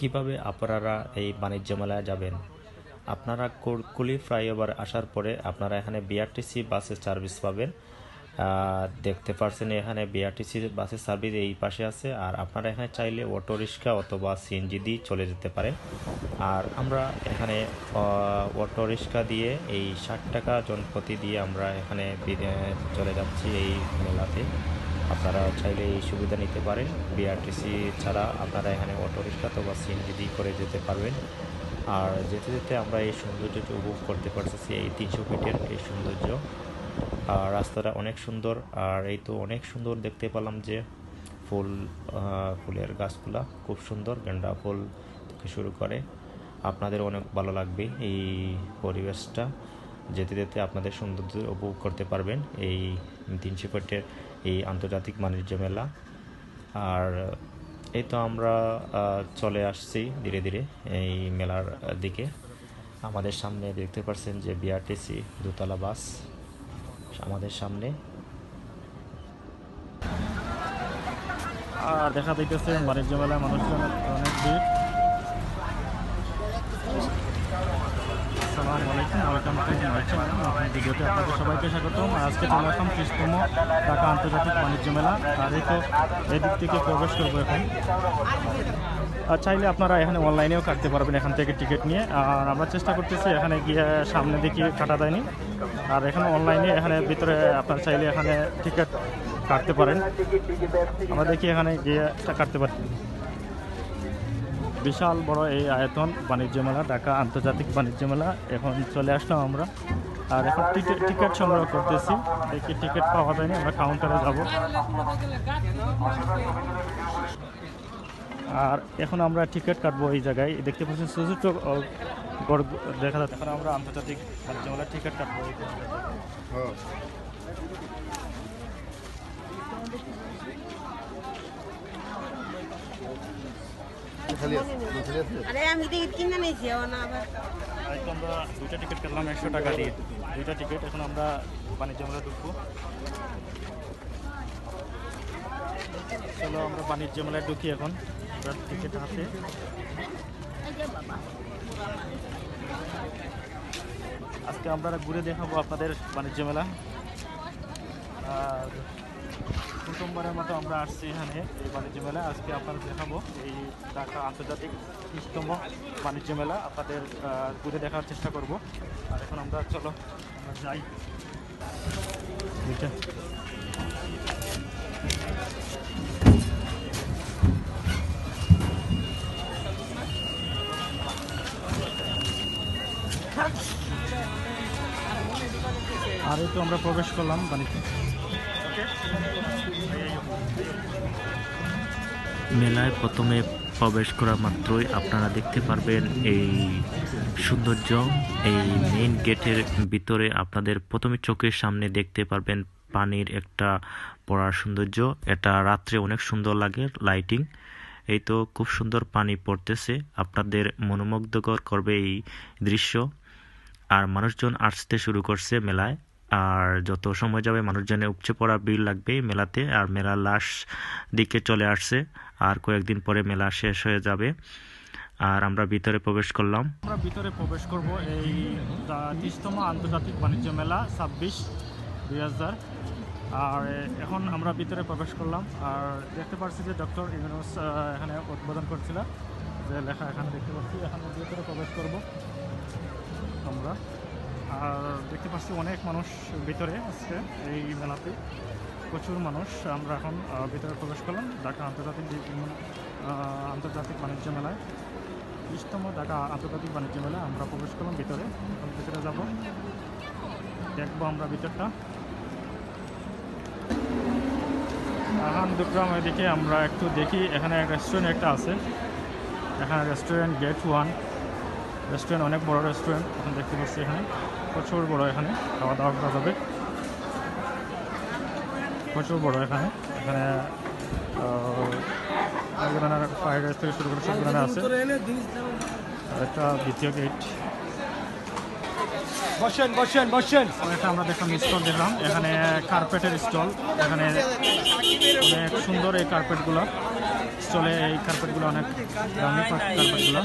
কীভাবে আপনারা এই বাণিজ্য মেলায় যাবেন? আপনারা কুল- ফ্লাইওভার আসার পরে আপনারা এখানে বিআরটিসি বাসের সার্ভিস পাবেন। দেখতে পারছেন এখানে বিআরটিসি বাসের সার্ভিস এই পাশে আছে। আর আপনারা এখানে চাইলে অটো রিক্সা অথবা সিএনজি দিয়ে চলে যেতে পারেন। আর আমরা এখানে অটো রিক্সা দিয়ে এই ষাট টাকা জনপ্রতি দিয়ে আমরা এখানে চলে যাচ্ছি এই মেলাতে। আপনারা চাইলে এই সুবিধা নিতে পারেন। বিআরটিসি ছাড়া আপনারা এখানে অটো রিক্সা অথবা সিএনজি দিয়ে করে যেতে পারবেন। আর যেতে যেতে আমরা এই সৌন্দর্যটা উপভোগ করতে পারতেছি এই তিনশো ফিটের এই সৌন্দর্য। আর রাস্তাটা অনেক সুন্দর। আর এই তো অনেক সুন্দর দেখতে পেলাম যে ফুল ফুলের গাছগুলা খুব সুন্দর গেন্ডা ফুল থেকে শুরু করে। আপনাদের অনেক ভালো লাগবে এই পরিবেশটা। যেতে যেতে আপনাদের সৌন্দর্য উপভোগ করতে পারবেন এই তিনশো ফিটের এই আন্তর্জাতিক বাণিজ্য মেলা। আর এই তো আমরা চলে আসছি ধীরে ধীরে এই মেলার দিকে। আমাদের সামনে দেখতে পাচ্ছেন যে বিআরটিসি দোতলা বাস আমাদের সামনে। আর দেখা যাইতেছে বাণিজ্য মেলায় মানুষজন, অনেক ভিড়। আসসালামু আলাইকুম, ওয়েলকাম টু ভিডিওতে আপনাদের সবাইকে স্বাগতম। আজকে চলে আসলাম ত্রিশতম ঢাকা আন্তর্জাতিক বাণিজ্য মেলা। আর এই তো এদিক থেকে প্রবেশ করব এখন। আর চাইলে আপনারা এখানে অনলাইনেও কাটতে পারবেন এখান থেকে টিকিট নিয়ে। আর আমরা চেষ্টা করতেছি এখানে গিয়ে সামনে দেখি কাটা দেয়নি। আর এখানে অনলাইনে, এখানে ভিতরে আপনারা চাইলে এখানে টিকিট কাটতে পারেন। আমরা দেখি এখানে গিয়ে কাটতে পারি। বিশাল বড় এই আয়তন বাণিজ্য মেলা ঢাকা আন্তর্জাতিক বাণিজ্য মেলা। এখন চলে আসলাম আমরা। আর এখন টিকিট টিকিট সংগ্রহ করতেছি। দেখি টিকিট পাওয়া যায়নি আমরা কাউন্টারে যাব। আর এখন আমরা টিকিট কাটবো এই জায়গায়। দেখতে ছোট ও, গড় দেখা যাচ্ছে। এখন আমরা আন্তর্জাতিক বাণিজ্য মেলার টিকিট কাটবো। আরে আমি টিকিট কিনে নিয়েছি না আবার। এই আমরা দুইটা টিকিট কাটলাম একশো টাকা দিয়ে। দুইটা টিকিট এখন আমরা বাণিজ্য মেলা ঢুকবো। চলো আমরা বাণিজ্য মেলায় ঢুকি এখন। আমরা টিকিট হাতে। আজকে আমরা ঘুরে দেখাবো আপনাদের বাণিজ্য মেলা। আর প্রথমবারের মতো আমরা আসছি এখানে এই বাণিজ্য মেলা আজকে আপনাদের দেখাবো এই ঢাকা আন্তর্জাতিক বিশতম বাণিজ্য মেলা। আপনাদের ঘুরে দেখার চেষ্টা করব। আর এখন আমরা, চলো, আমরা যাই। আর এই তো আমরা প্রবেশ করলাম বাণিজ্য। মেলায় প্রথমে প্রবেশ করা মাত্রই আপনারা দেখতে পারবেন এই সৌন্দর্য, এই মেইন গেটের ভিতরে আপনাদের প্রথমে চোখের সামনে দেখতে পারবেন পানির একটা পড়ার সৌন্দর্য। এটা রাত্রে অনেক সুন্দর লাগে লাইটিং এই তো খুব সুন্দর পানি পড়তেছে, আপনাদের মনোমুগ্ধকর করবে এই দৃশ্য। আর মানুষজন আসতে শুরু করছে মেলায়। আর যত সময় যাবে মানুষজনের উপচে পড়া ভিড় লাগবে মেলাতে, আর মেলা লাশ দিকে চলে আসছে, আর কয়েকদিন পরে মেলা শেষ হয়ে যাবে। আর আমরা ভিতরে প্রবেশ করলাম। আমরা ভিতরে প্রবেশ করব এই তিরিশতম আন্তর্জাতিক বাণিজ্য মেলা ছাব্বিশ দুই হাজার। আর এখন আমরা ভিতরে প্রবেশ করলাম, আর দেখতে পাচ্ছি যে ডক্টর ইউনুস এখানে উদ্বোধন করছিল যে লেখা এখানে দেখতে পাচ্ছি, এখন ভিতরে প্রবেশ করব। আমরা আর দেখতে পাচ্ছি অনেক মানুষ ভিতরে আজকে এই মেলাতে। প্রচুর মানুষ। আমরা এখন ভিতরে প্রবেশ করলাম ঢাকা আন্তর্জাতিক আন্তর্জাতিক বাণিজ্য মেলায়। বিশতম ঢাকা আন্তর্জাতিক বাণিজ্য মেলা আমরা প্রবেশ করলাম ভিতরে। ভিতরে যাব। দেখব আমরা ভিতরটা। এখন ঢুকলাম এদিকে আমরা একটু দেখি। এখানে রেস্টুরেন্ট একটা আছে। এখানে রেস্টুরেন্ট গেট ওয়ান রেস্টুরেন্ট অনেক বড় রেস্টুরেন্ট এখন দেখতে পাচ্ছি এখানে। প্রচুর বড় এখানে খাওয়া দাওয়া করা যাবে। প্রচুর বড় এখানে। এখানে ফ্রাইড রাইস থেকে শুরু করে সব ধরনের আছে। একটা দ্বিতীয় গেট বসেন বসেন বসেন। একটা আমরা দেখলাম স্টল দেখলাম। এখানে কার্পেটের স্টল এখানে অনেক সুন্দর এই কার্পেটগুলো স্টলে এই কার্পেটগুলো অনেক দামি কার্পেটগুলো।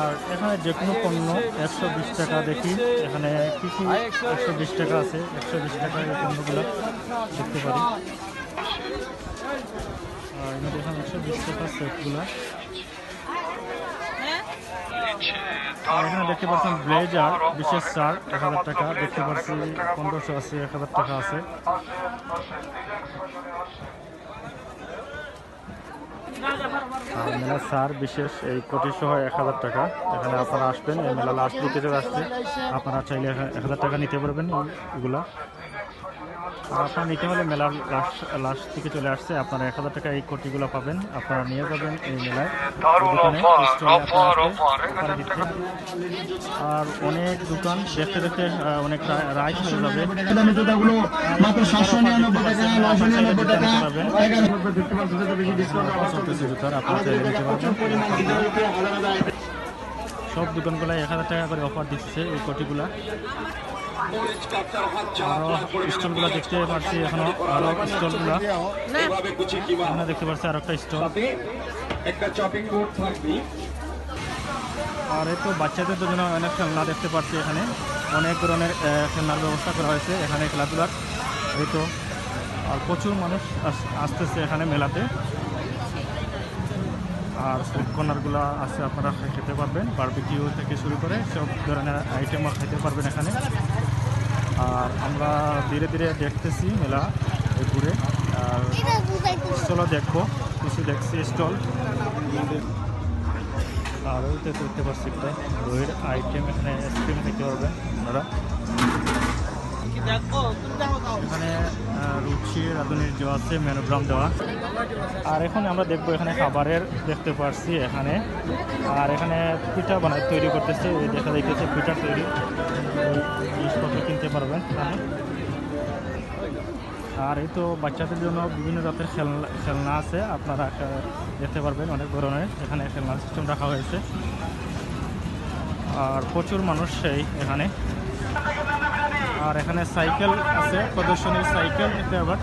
আর এখানে যে কোনো পণ্য একশো বিশ টাকা দেখি। এখানে কী কী একশো বিশ টাকা আছে? একশো বিশ টাকা এই পণ্যগুলো দেখতে পারি। আর এখানে একশো বিশ টাকা সেটগুলো। এখানে দেখতে পাচ্ছেন ব্লেজার বিশেষ চার এক হাজার টাকা দেখতে পাচ্ছি পনেরোশো আছে এক হাজার টাকা আছে। আর মেলা সার বিশেষ এই কোটি সহ এক হাজার টাকা। এখানে আপনারা আসবেন এই মেলা লাস্ট চলে আসছে। আপনারা চাইলে এক হাজার টাকা নিতে পারবেন এগুলা। আপনারা নিতে হলে মেলার লাস্ট লাস্ট থেকে চলে আসছে। আপনারা এক হাজার টাকা এই কোটিগুলো পাবেন। আপনারা নিয়ে যাবেন এই মেলায়। আর অনেক দোকান দেখতে দেখতে অনেক রা- রাইড হয়ে যাবে। সব দোকানগুলাই এক হাজার টাকা করে অফার দিচ্ছে এই কোটিগুলা। আরও স্টলগুলো দেখতে পাচ্ছি এখনও আরও স্টলগুলা। এখানে দেখতে পাচ্ছি আর একটা স্টল। একটা চপিং বোর্ড থাকবে। আর এই তো বাচ্চাদের জন্য অনেক খেলনা দেখতে পাচ্ছি এখানে। অনেক ধরনের খেলনার ব্যবস্থা করা হয়েছে এখানে খেলাধুলার। এই তো আর প্রচুর মানুষ আস- আসতেছে এখানে মেলাতে। আর ফুড কর্নারগুলো আছে, আপনারা খেতে পারবেন। বারবিকিউ থেকে শুরু করে সব ধরনের আইটেমও খেতে পারবেন এখানে। আর আমরা ধীরে ধীরে দেখতেছি মেলা ঘুরে। আর স্টলও দেখব, কিছু দেখছি স্টল। আর ওইতে পাচ্ছি একটা দইয়ের আইটেম এখানে আইসক্রিম খেতে পারবেন আপনারা। এখানে রুচি, রাঁধুনির যে আছে মেনোগ্রাম দেওয়া আর এখন আমরা দেখব এখানে খাবারের দেখতে পারছি এখানে। আর এখানে পিঠা বানায়, তৈরি করতেছে দেখা যাইতেছে পিঠা তৈরি। জিনিসপত্র কিনতে পারবেন এখানে। আর এই তো বাচ্চাদের জন্য বিভিন্ন জাতের খেলনা খেলনা আছে, আপনারা দেখতে পারবেন অনেক ধরনের এখানে খেলনা সিস্টেম রাখা হয়েছে। আর প্রচুর মানুষ সেই এখানে। আর এখানে সাইকেল আছে প্রদর্শনীর সাইকেল দেখতে আবার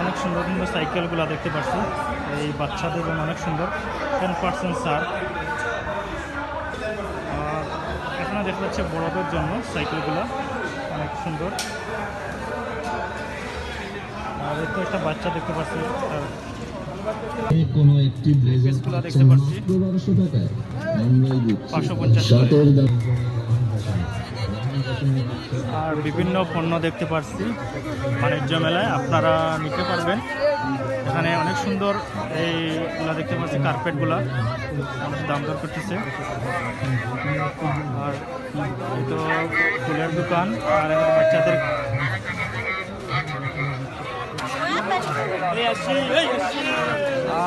অনেক সুন্দর সুন্দর সাইকেলগুলো দেখতে পাচ্ছি এই বাচ্চাদের জন্য অনেক সুন্দর। টেন পার্সেন্ট সার আর এখানে দেখতে পাচ্ছি বড়দের জন্য সাইকেলগুলো অনেক সুন্দর। আর এই তো একটা বাচ্চা দেখতে পাচ্ছি। তার কোনো একটি ব্লেজার দেখতে পাচ্ছি। পাঁচশো পঞ্চাশ আর বিভিন্ন পণ্য দেখতে পাচ্ছি বাণিজ্য মেলায় আপনারা নিতে পারবেন। এখানে অনেক সুন্দর এইগুলা দেখতে পাচ্ছি কার্পেটগুলা দাম দর করতেছে। আর তো ফুলের দোকান আর বাচ্চাদের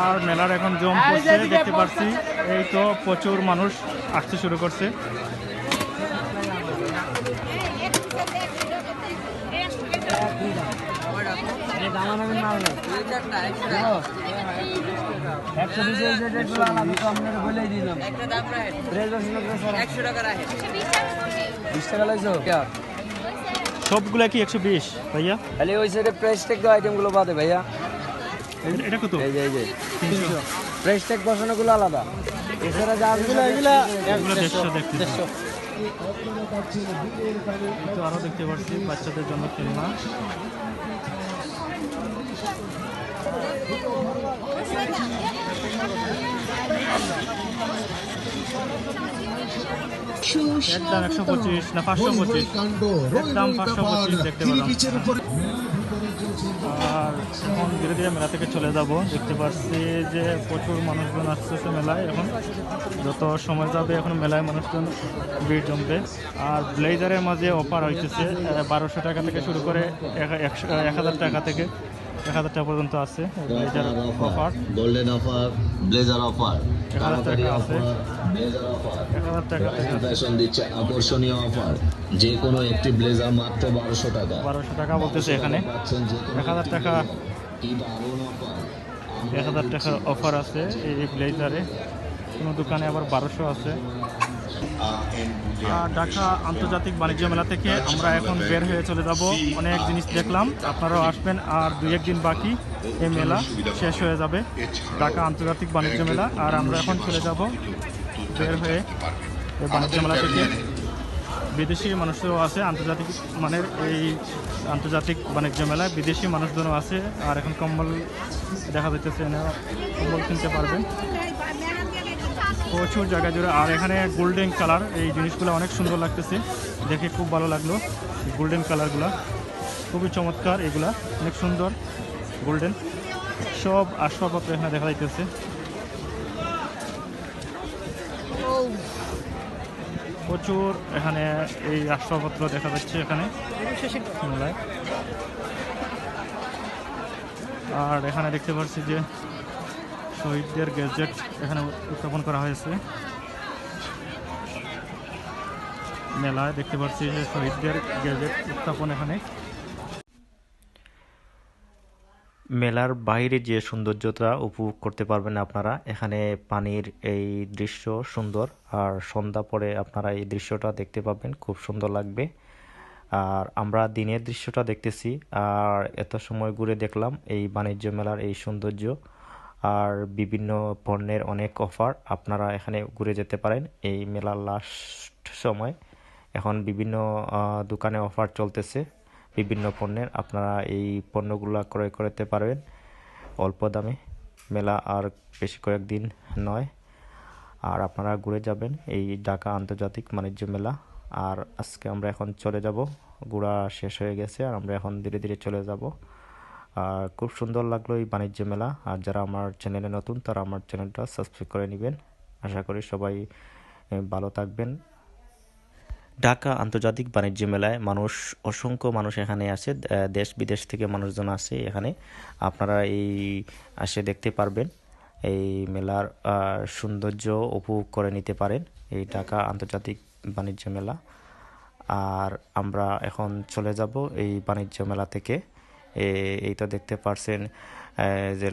আর মেলার এখন জম পড়ছে, দেখতে পাচ্ছি। এই তো প্রচুর মানুষ আসতে শুরু করছে। সবগুলা কি একশো বিশ। ভাইয়া খালি ওই সাইডে প্রাইস ট্যাগ আইটেমগুলো বাদে ভাইয়া এ- এটা কত এই যে এই যে তিনশো প্রাইস ট্যাগ বসানোগুলো আলাদা এছাড়া যা এগুলো এগুলো এগুলো দেড়শো দেখতে তো আরও দেখতে পাচ্ছি বাচ্চাদের জন্য খেলনা একশো পঁচিশ না পাঁচশো পঁচিশ এর দাম পাঁচশো পঁচিশ দেখতে আর এখন ধীরে ধীরে মেলা থেকে চলে যাব। দেখতে পাচ্ছি যে প্রচুর মানুষজন আসতেছে মেলায় এখন। যত সময় যাবে এখন মেলায় মানুষজন ভিড় জমবে। আর ব্লেজারের মাঝে অফার হইতেছে বারোশো টাকা থেকে শুরু করে এক- একশো এক হাজার টাকা থেকে। এক হাজার টাকা পর্যন্ত আছে। Blazer offer golden offer blazer offer এক হাজার টাকা আছে। অফার ব্লেজার অফার এক হাজার টাকা ফ্যাশন দিচ্ছে আকর্ষণীয় অফার যে কোনো একটি ব্লেজার মাত্র বারোশো টাকা। বারোশো টাকা বলতেছে এখানে। এক হাজার টাকা এক হাজার টাকার অফার আছে এই ব্লেজারে কোনো দোকানে আবার বারোশো আছে। ঢাকা আন্তর্জাতিক বাণিজ্য মেলা থেকে আমরা এখন বের হয়ে চলে যাব। অনেক জিনিস দেখলাম, আপনারাও আসবেন আর দুই একদিন বাকি এই মেলা শেষ হয়ে যাবে, ঢাকা আন্তর্জাতিক বাণিজ্য মেলা। আর আমরা এখন চলে যাব বের হয়ে এই বাণিজ্য মেলা থেকে। বিদেশি মানুষও আছে, আন্তর্জাতিক মানের এই আন্তর্জাতিক বাণিজ্য মেলায় বিদেশি মানুষজনও আছে। আর এখন কম্বল দেখা যাইতেছে কম্বল কিনতে পারবেন। প্রচুর জায়গা জুড়ে। আর এখানে গোল্ডেন কালার এই জিনিসগুলো অনেক সুন্দর লাগতেছে। দেখে খুব ভালো লাগল গোল্ডেন কালারগুলো খুবই চমৎকার এগুলা, অনেক সুন্দর গোল্ডেন সব আসবাবপত্র এখানে দেখা যাইতেছে। প্রচুর এখানে এই আসবাবপত্র দেখা যাচ্ছে এখানে। আর এখানে দেখতে পাচ্ছি যে শহীদদের গ্যাজেট এখানে উত্থাপন করা হয়েছে। মেলায় দেখতে পাচ্ছি যে শহীদদের গ্যাজেট উত্থাপন এখানে। মেলার বাইরে যে সৌন্দর্যতা উপভোগ করতে পারবেন আপনারা, এখানে পানির এই দৃশ্য সুন্দর, আর সন্ধ্যা পরে আপনারা এই দৃশ্যটা দেখতে পাবেন, খুব সুন্দর লাগবে। আর আমরা দিনের দৃশ্যটা দেখতেছি, আর এত সময় ঘুরে দেখলাম এই বাণিজ্য মেলার এই সৌন্দর্য। আর বিভিন্ন পণ্যের অনেক অফার আপনারা এখানে ঘুরে যেতে পারেন। এই মেলার লাস্ট সময় এখন বিভিন্ন দোকানে অফার চলতেছে। বিভিন্ন পণ্যের আপনারা এই পণ্যগুলো ক্রয় করতে পারবেন। অল্প দামে মেলা আর বেশি কয়েকদিন নয়। আর আপনারা ঘুরে যাবেন এই ঢাকা আন্তর্জাতিক বাণিজ্য মেলা। আর আজকে আমরা এখন চলে যাব। ঘোরা শেষ হয়ে গেছে আর আমরা এখন ধীরে ধীরে চলে যাব। আর খুব সুন্দর লাগল এই বাণিজ্য মেলা। আর যারা আমার চ্যানেলে নতুন, তারা আমার চ্যানেলটা সাবস্ক্রাইব করে নেবেন। আশা করি সবাই ভালো থাকবেন। ঢাকা আন্তর্জাতিক বাণিজ্য মেলায় মানুষ, অসংখ্য মানুষ এখানে আসে। দেশ বিদেশ থেকে মানুষজন আসে এখানে। আপনারা এই, আসে দেখতে পারবেন। এই মেলার সৌন্দর্য উপভোগ করে নিতে পারেন এই ঢাকা আন্তর্জাতিক বাণিজ্য মেলা। আর আমরা এখন চলে যাব এই বাণিজ্য মেলা থেকে। এই তো দেখতে পারছেন যে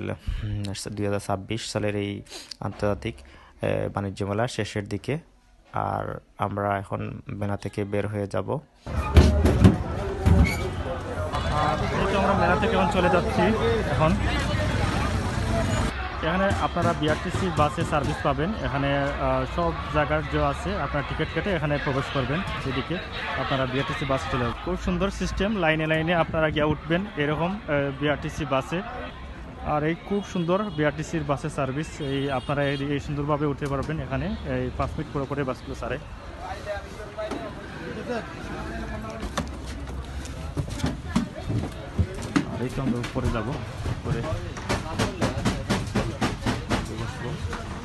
দুই হাজার ছাব্বিশ সালের এই আন্তর্জাতিক বাণিজ্য মেলা শেষের দিকে। আর আমরা এখন মেলা থেকে বের হয়ে যাব। তো আমরা মেলা থেকে এখন চলে যাচ্ছি, এখন এখানে আপনারা বিআরটিসি বাসে সার্ভিস পাবেন। এখানে সব জায়গার যে আছে, আপনার টিকিট কেটে এখানে প্রবেশ করবেন। সেদিকে আপনারা বিআরটিসি বাসে চলে খুব সুন্দর সিস্টেম লাইনে লাইনে আপনারা গিয়ে উঠবেন এরকম বিআরটিসি বাসে আর এই খুব সুন্দর বিআরটিসির বাসের সার্ভিস এই আপনারা এই সুন্দরভাবে উঠতে পারবেন এখানে, এই পাঁচ মিনিট করে করে বাসগুলো সারে। আর এই তো আমরা উপরে যাব, উপরে। Vamos.